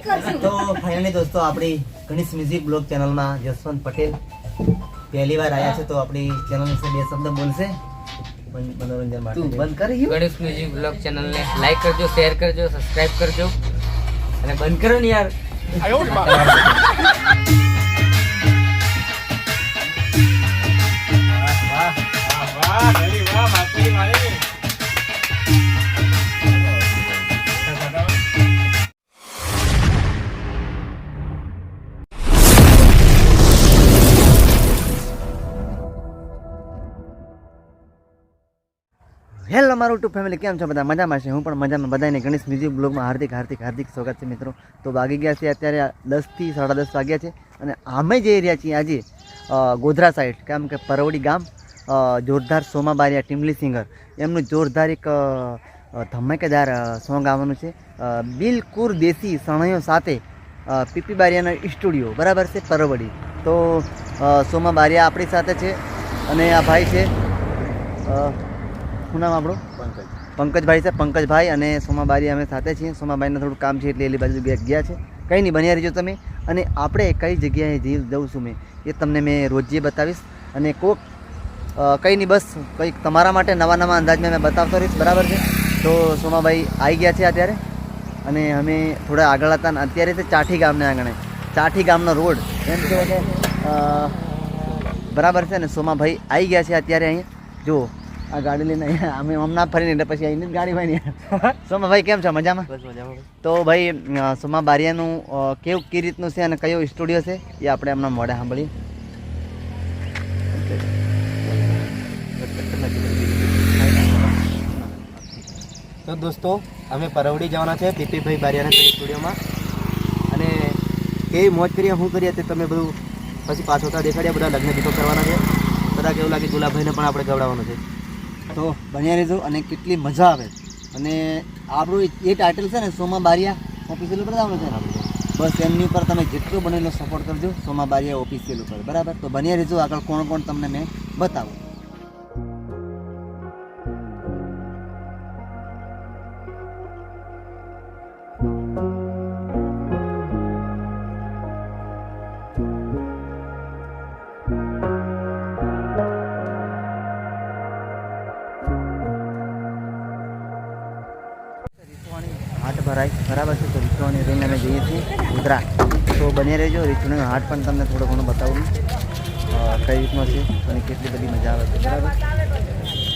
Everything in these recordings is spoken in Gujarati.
તો ફાઇનલી દોસ્તો આપણી ગણેશ મ્યુઝિક બ્લોગ ચેનલમાં જસવંત પટેલ પહેલી વાર આવ્યા છે તો આપણી ચેનલ વિશે બે શબ્દ બોલશે મનોરંજન માટે બંધ કરી ગણેશ મ્યુઝિક બ્લોગ ચેનલને લાઈક કરજો શેર કરજો સબસ્ક્રાઇબ કરજો અને બંધ કરો ને યાર હેલો મારું ટુ ફેમિલી કેમ છો બધા? મજામાં છે. હું પણ મજામાં. બધાને ગણેશ મ્યુઝિક બ્લોગમાં હાર્દિક હાર્દિક હાર્દિક સ્વાગત છે મિત્રો. તો વાગી ગયા છે અત્યારે દસથી સાડા દસ વાગ્યા છે અને અમે જઈ રહ્યા છીએ આજે ગોધરા સાઈડ કેમ કે પરવડી ગામ જોરદાર સોમા બારિયા ટીમલી સિંગર. એમનું જોરદાર એક ધમાકેદાર સોંગ આવવાનું છે. બિલકુલ દેશી શરણાઈઓ સાથે પીપી બારિયાનો સ્ટુડિયો બરાબર છે? પરવડી. તો સોમા બારિયા આપણી સાથે છે અને આ ભાઈ છે. શું નામ આપણું? પંકજભાઈ છે, પંકજભાઈ અને સોમાબારી અમે સાથે છીએ. સોમાભાઈને થોડું કામ છે એટલે એલી બાજુ ગયા છે. કંઈ નહીં, બન્યા રહેજો તમે. અને આપણે કઈ જગ્યાએ જઈ જઉં છું મેં, એ તમને મેં રોજે બતાવીશ. અને કોક કંઈ નહીં, બસ કંઈક તમારા માટે નવા નવા અંદાજમાં મેં બતાવતો રહીશ. બરાબર છે? તો સોમાભાઈ આવી ગયા છે અત્યારે. અને અમે થોડા આગળ હતા અત્યારે છે ચાઠી ગામને આંગણે. ચાઠી ગામનો રોડ, એમ કહેવાય બરાબર છે ને? સોમાભાઈ આવી ગયા છે અત્યારે અહીંયા. જુઓ આ ગાડી લઈને અહીંયા અમે હમણાં ફરીને એટલે પછી અહીંની જ ગાડી ભાઈ ને સોમાભાઈ કેમ છો? મજામાં? બસ મજામાં તો ભાઈ સોમા બારિયાનું કેવું કઈ રીતનું છે અને કયો સ્ટુડિયો છે? એ આપણે હમણાં મોઢે સાંભળીએ. તો દોસ્તો અમે પરવડી જવાના છે પીપીભાઈ બારિયાના સ્ટુડિયોમાં. અને કેવી મોજ કરીએ શું કરીએ તે તમે બધું પછી પાછોતા દેખાડ્યા બધા લગ્ન ગીતો કરવાના છે. બધા કેવું લાગે ગુલાબભાઈને પણ આપણે ગવડાવવાનું છે. તો બન્યા રહેજો અને કેટલી મજા આવે. અને આપણું એ ટાઇટલ છે ને, સોમા બારિયા ઓફિસિયલ ઉપર આવવાનું છે બસ એમની ઉપર તમે જેટલો બનેલો સપોર્ટ કરજો, સોમા બારિયા ઓફિસિયલ ઉપર. બરાબર? તો બન્યા રહેજો. આગળ કોણ કોણ તમને મેં બતાવું. ભરાય બરાબર છે. તો રીછવાણી રહીને અમે જઈએ છીએ, ઉધરા. તો બને રહેજો રીછવાણીનો હાટ પણ તમને થોડો ઘણો બતાવું. કઈ રીતનો છે અને કેટલી બધી મજા આવે છે, બરાબર?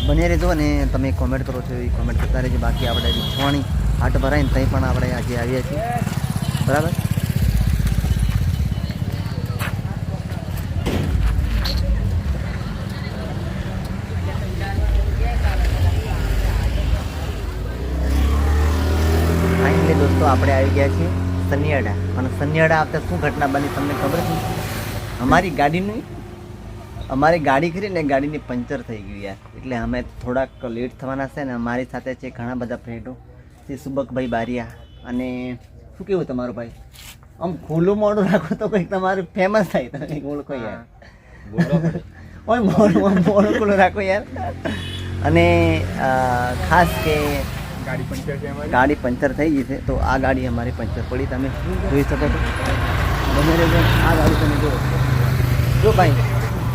બને રહેજો અને તમે કોમેન્ટ કરો છો, એ કોમેન્ટ કરતા રહેજો. બાકી આપણે રીછવાણી હાટ ભરાય ને ત્યાં પણ આપણે આજે આવ્યા છીએ. બરાબર ફાઇનલી દોસ્તો આપણે આવી ગયા છીએ સનિયાડા. અને સનિયાડા આવતા શું ઘટના બની તમને ખબર છે? અમારી ગાડીની અમારી ગાડી ખરી ને ગાડીની પંચર થઈ ગયું યાર. એટલે અમે થોડાક લેટ થવાના છે ને અમારી સાથે છે ઘણા બધા ફ્રેન્ડો તે સુબકભાઈ બારિયા અને શું કેવું તમારું ભાઈ? આમ ખુલ્લું મોડું રાખો તો કંઈક તમારું ફેમસ થાય તમે ઓળખો યાર. ઓય મોડું મોડું ખુલ્લું રાખો યાર. અને ખાસ કે ગાડી પંચર થઈ ગઈ છે તો આ ગાડી અમારી પંચર પડી. તમે જોઈ શકો છો. ગમે આ ગાડી તમે જુઓ. જો ભાઈ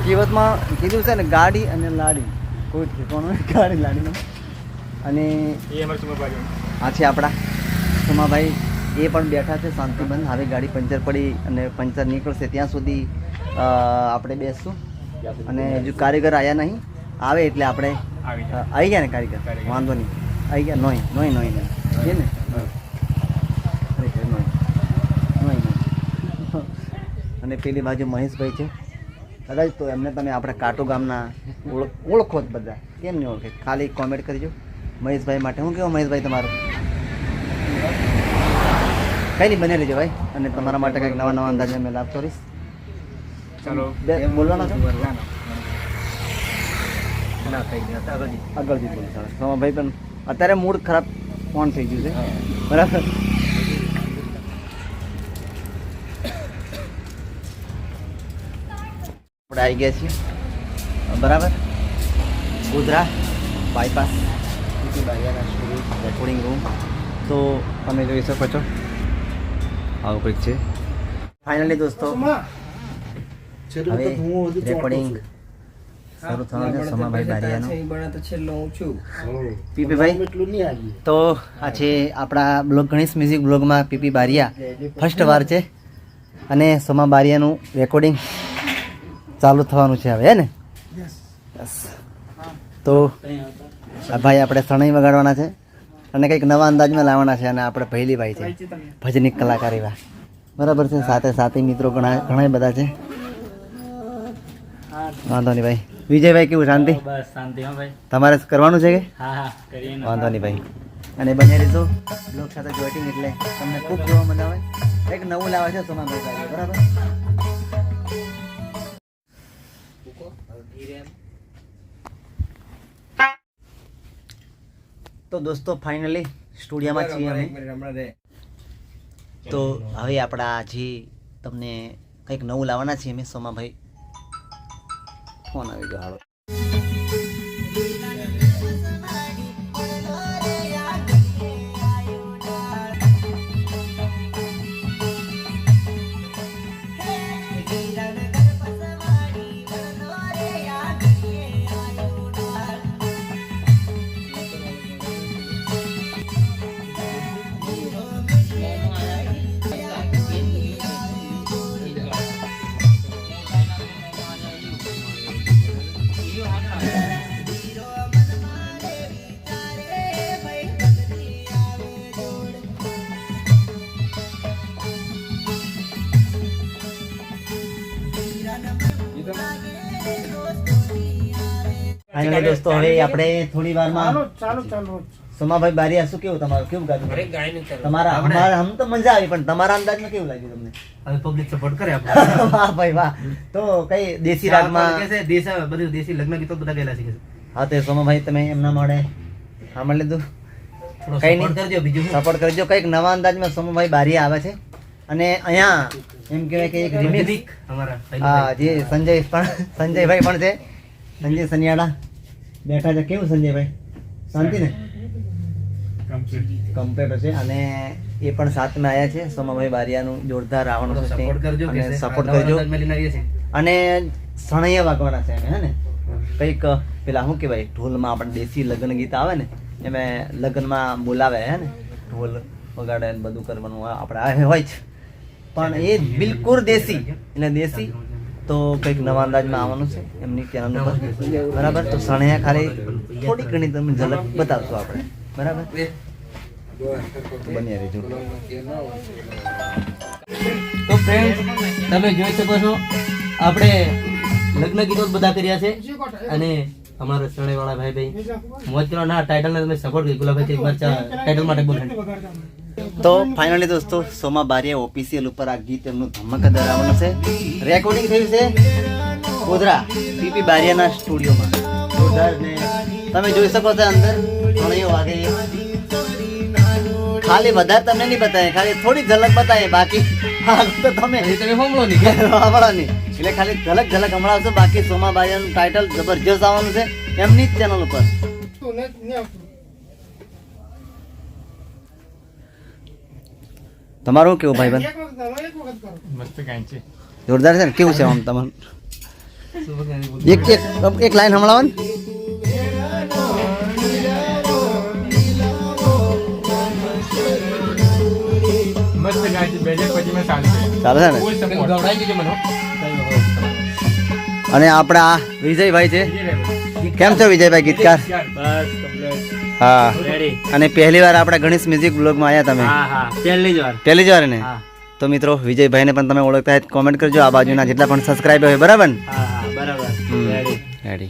કહેવતમાં કીધું છે ને ગાડી અને લાડી કોઈ ઠેકાણું ગાડી લાડીનું અને આ છે આપણા સોમાભાઈ એ પણ બેઠા છે શાંતિબંધ. હવે ગાડી પંચર પડી અને પંચર નીકળશે ત્યાં સુધી આપણે બેસશું. અને હજુ કારીગર આવ્યા નહીં. આવે એટલે આપણે આવી ગયા ને કારીગર. વાંધો નહીં. આવી ગયા નોય નોય નોય નોય છે ને? ખરેખર નોય નોય નોય અને પેલી બાજુ મહેશભાઈ છે. કદાચ તો એમને તમે આપણા કાટો ગામના ઓળખ ઓળખો જ બધા. કેમ નહીં ઓળખે? ખાલી કોમેન્ટ કરજો. મહેશભાઈ માટે. હું કેવું મહેશભાઈ તમારું? કઈ નહીં બને લેજો ભાઈ. અને તમારા માટે કંઈક નવા નવા અંદાજે મેં લાભ કરીશ. ચાલો. બે બોલવાનો છો? ના આગળ જી બોલો ચાલો. સોમાભાઈ પણ અત્યારે મૂડ ખરાબ ફોન થઈ ગયું છે. બરાબર. આપણે આવી ગયા છીએ. બરાબર. ગોધરા બાયપાસ રેકોર્ડિંગ રૂમ તો તમે જોઈ શકો છો. આવું કંઈક છે. ફાઇનલી દોસ્તો. હવે રેકોર્ડિંગ શરૂ થવાનું છે સોમાભાઈ બારિયાનું. પીપીભાઈ તો આ છે આપણા બ્લોગ ગણેશ મ્યુઝિક બ્લોગમાં પીપી બારિયા ફર્સ્ટ વાર છે અને સોમા બારિયાનું રેકોર્ડિંગ ચાલુ થવાનું છે હવે હે ને? તો ભાઈ આપણે શરણાઈ વગાડવાના છે અને કંઈક નવા અંદાજમાં લાવવાના છે અને આપણે પહેલી ભાઈ છે ભજનિક કલાકાર એવા. બરાબર છે સાથે સાથે મિત્રો ઘણા ઘણા બધા છે. વાંધો નહીં ભાઈ. વિજયભાઈ કેવું? શાંતિ? બસ શાંતિ હા ભાઈ. તમારે કરવાનું છે કે? હા હા કરીએ વાંધો નહીં ભાઈ. અને બને રીતો બ્લોગ સાથે જોઈટિંગ એટલે તમને ખૂબ જોવા મજા આવે કંઈક નવું લાવે છે સોમાભાઈ ભાઈ બરાબર? તો દોસ્તો ફાઇનલી સ્ટુડિયોમાં છીએ અમે. તો હવે આપણા જે તમને કંઈક નવું લાવવાના છીએ અમે સોમાભાઈ. ફોન આવી ગયો ફાઇનલી દોસ્તો હવે આપણે થોડી વારમાં સોમાભાઈ બારી શું કેવું તમારું? કેવું ગાયું તમારા અમારા હમ તો મજા આવી પણ તમારા અંદાજમાં કેવું લાગ્યું તમને? હવે પબ્લિક સપોર્ટ કરે આપણે. વાહ ભાઈ વાહ. તો કઈ દેશી રાગમાં કે છે? દેશ બધું દેશી લગ્ન ગીતો બધા ગયેલા છે હા તે સોમાભાઈ તમે એમના મળે. સાંભળી લીધું થોડો કઈ નહીં. કરજો બીજું સપોર્ટ કરજો. કંઈક નવા અંદાજમાં સોમાભાઈ બારી આવે છે. અને અહીંયા એમ કહેવાય કે એક રિમિક્સ અમારા હા જે સંજય પણ સંજયભાઈ પણ છે. સંજય સનિયાડા બેઠા છે. કેવું સંજયભાઈ? શાંતિ ને? કમ્પ્લીટ છે અને એ પણ સાથમાં આવ્યા છે. સોમાભાઈ બારિયાનું જોરદાર આવવાનું છે કરજો અને સપોર્ટ કરજો. અને શણૈયા વાગવાના છે હે ને? કંઈક પેલા શું કહેવાય? ઢોલમાં આપણે દેશી લગ્ન ગીત આવે ને એમાં લગ્નમાં બોલાવે હે ને? ઢોલ વગાડે બધું કરવાનું આપણે હોય જ. પણ એ બિલકુલ દેશી. એટલે દેશી. તો કંઈક નવા અંદાજમાં આવવાનું છે? એમની ચેનલ ઉપર? બરાબર? તો શણૈયા ખાલી થોડી ઘણી તમે ઝલક બતાવશો આપણે. બરાબર? બની રહેજો. તો ફ્રેન્ડ તમે જોઈ શકો છો આપણે લગ્ન ગીતો બધા કર્યા છે. અને અમારા શરણાઈ ભાઈ ભાઈ મોજ ના ટાઇટલ ને તમે સપોર્ટ કરી ગુલાબભાઈ ટાઇટલ માટે બોલે તો ફાઇનલી દોસ્તો સોમા બારિયા ઓફિસિયલ ઉપર આ ગીત એમનું ધમકદાર આવવાનું છે. રેકોર્ડિંગ થયું છે ગોધરા પીપી બારિયાના સ્ટુડિયોમાં. જોરદાર ને તમે જોઈ શકો છો અંદર ઘણીઓ વાગે. ખાલી વધારે તમને નહીં બતાવે ખાલી થોડી ઝલક બતાવે બાકી તો તમે તમે હોમલો નહીં સાંભળો નહીં. એટલે ખાલી ઝલક ઝલક હમણાં બાકી સોમા બારિયાનું ટાઇટલ જબરજસ્ત આવવાનું છે એમની જ ચેનલ ઉપર. તમારું કેવું ભાઈ બંધ જોરદાર છે ને? કેવું છે આમ તમારું એક એક એક લાઈન હમણાં ચાલે છે. ને. અને આપણા વિજયભાઈ છે. કેમ છો વિજયભાઈ ગીતકાર? હા. અને પહેલી વાર આપણા ગણેશ મ્યુઝિક બ્લોગમાં આવ્યા તમે? હા હા. પહેલી જ વાર. પહેલી જ વાર ને તો મિત્રો વિજયભાઈને પણ તમે ઓળખતા હોય કોમેન્ટ કરજો. આ બાજુના જેટલા પણ સબસ્ક્રાઈબર હોય બરાબર? ને હા હા. બરાબર. રેડી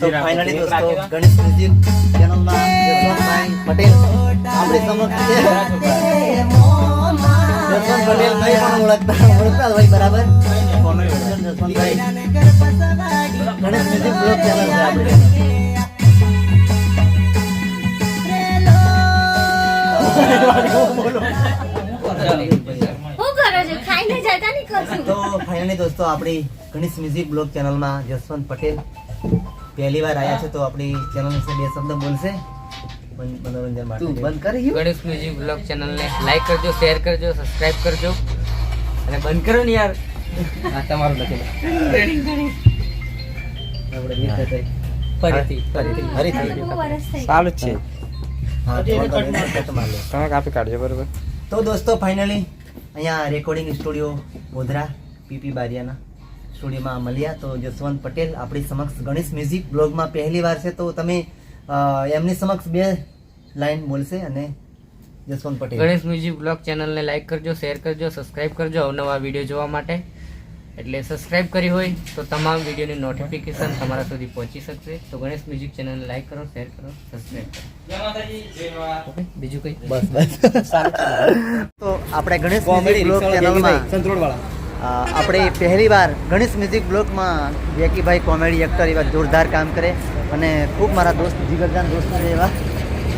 તો ફાઇનલી દોસ્તો ગણેશ મ્યુઝિક ચેનલમાં જસવંતભાઈ પટેલ આપણી સમક્ષ છે. જસવંત પટેલ ભાઈ પણ ઓળખતા ઓળખતા હોય બરાબર? જસવંતભાઈ ગણેશ મ્યુઝિક બ્લોગ ચેનલ છે આપણી. હું કરો છો ખાઈને જતા નહીં કરશું તો ફાઇનલી દોસ્તો આપણી ગણેશ મ્યુઝિક બ્લોગ ચેનલમાં જસવંત પટેલ પહેલી વાર આવ્યા છે તો આપણી ચેનલ વિશે બે શબ્દ બોલશે. મનોરંજન માટે. બંધ કરી? ગણેશ મ્યુઝિક બ્લોગ ચેનલને લાઈક કરજો શેર કરજો સબસ્ક્રાઇબ કરજો. અને બંધ કરો ને યાર. આ તમારું લખેલું ફરીથી ફરીથી જ છે. તમે કાપી કાઢજો બરોબર. તો દોસ્તો ફાઇનલી અહીંયા રેકોર્ડિંગ સ્ટુડિયો ગોધરા. પીપી બારિયાના સ્ટુડિયોમાં મળ્યા. તો જસવંત પટેલ આપણી સમક્ષ ગણેશ મ્યુઝિક બ્લોગમાં પહેલી વાર છે. તો તમે એમની સમક્ષ બે લાઈન બોલશે અને જસવંત પટેલ. ગણેશ મ્યુઝિક બ્લોગ ચેનલને લાઈક કરજો શેર કરજો સબસ્ક્રાઈબ કરજો અવનવા વીડિયો જોવા માટે. એટલે સબસ્ક્રાઇબ કરી હોય તો તમામ વિડીયોની નોટિફિકેશન તમારા સુધી પહોંચી શકશે. તો ગણેશ મ્યુઝિક ચેનલને લાઈક કરો શેર કરો સબસ્ક્રાઇબ કરો. બીજું કંઈ? બસ બસ. તો આપણે ગણેશ મ્યુઝિક બ્લોગ ચેનલમાં સંતરોડ વાળા અ, આપણે પહેલી વાર ગણેશ મ્યુઝિક બ્લોકમાં વેકીભાઈ કોમેડી એક્ટર એવા જોરદાર કામ કરે અને ખૂબ મારા દોસ્ત જીગરજાન દોસ્ત છે એવા.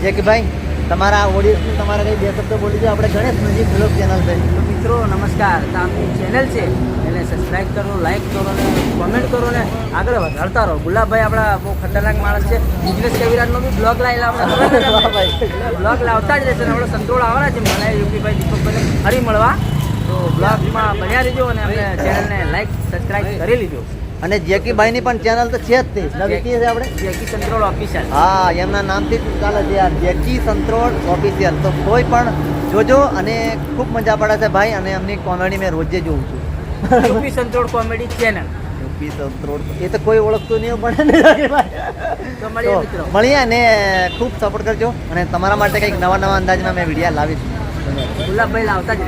જેકીભાઈ તમારા ઓડિયન્સને તમારા કંઈ બે શબ્દો બોલી દો. આપણે ગણેશ મ્યુઝિક બ્લોક ચેનલ છે તો મિત્રો નમસ્કાર. તો ચેનલ છે. એને સબસ્ક્રાઈબ કરો લાઈક કરો ને કોમેન્ટ કરો ને આગળ વધારતા રહો. ગુલાબભાઈ આપણા બહુ ખતરનાક માણસ છે. બિઝનેસ કવિરાજનો બી બ્લોગ લાવેલા આપણે બ્લોગ લાવતા જ રહેશે આપણો સંતોળ આવવાના છે. મને યુપીભાઈ દીપકભાઈ ફરી મળવા. તો બ્લોગમાં બન્યા રહીજો અને આપણે ચેનલને લાઈક સબસ્ક્રાઇબ કરી લીધો અને જેકીભાઈની પણ ચેનલ તો છે જ તે. નવી છે આપણે? જેકી સંત્રોળ ઓફિશિયલ હા એમના નામથી જ ચાલે છે યાર. જેકી સંત્રોળ ઓફિશિયલ તો કોઈ પણ જોજો અને ખૂબ મજા પડે છે ભાઈ અને એમની કોમેડી મેં રોજે જોઉં છું. યુપી સંતોળ કોમેડી ચેનલ યુપી સંત્રોળ એ તો કોઈ ઓળખતું નહીં પણ મળીએ અને ખૂબ સપોર્ટ કરજો અને તમારા માટે કંઈક નવા નવા અંદાજના મેં વિડીયા લાવીશ. ગુલાબભાઈ લાવતા જ